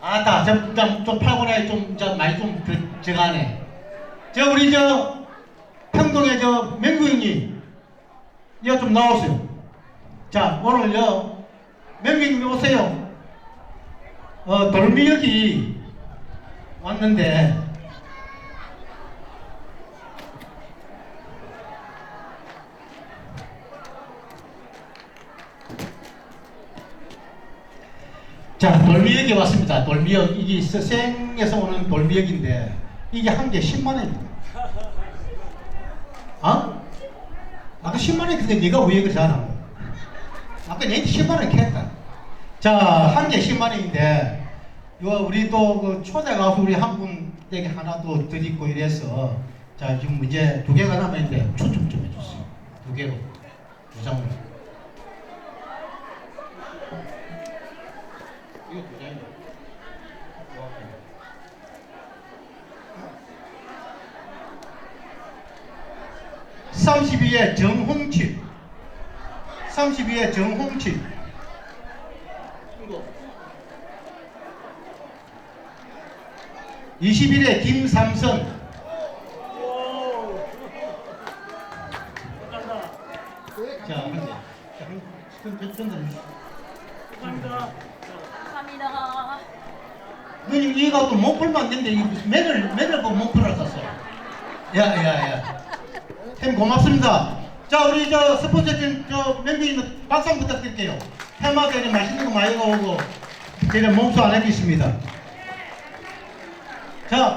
아따, 좀, 좀, 좀 팔고나에 좀, 저, 많이 좀, 그, 저가네. 저, 우리 저, 평동의 저, 맹구 형님, 이거 좀 나오세요. 자, 오늘 요, 맹구 형님 오세요. 어, 돌미역이 왔는데, 자, 돌미역이 왔습니다. 돌미역. 이게 서생에서 오는 돌미역인데, 이게 한 개 10만원입니다. 어? 아까 10만원 근데 네가 왜 그러잖아. 아까 내한테 10만원 캤다. 자, 한 개 10만원인데, 요 우리 또그 초대 가수 우리 한 분에게 하나 또 드리고 이래서, 자, 지금 이제 두 개가 남았는데, 추첨 좀 해주세요. 두 개로. 두 장으로. 이거 두 장이야. 32에 정홍칠 32에 정홍칠 이거 21에 김삼선 전, 전. 감사합니다. 누님 풀면 안 되는데 이거 무슨 맨을 맨을 보고 못 풀어 갔어. 야 야 야. 햄 고맙습니다. 자 우리 저 스포츠 팀 저 멤버님 박수 부탁드릴게요. 해마다 맛있는 거 많이 오고 제가 몸소 안 해주십니다. 자.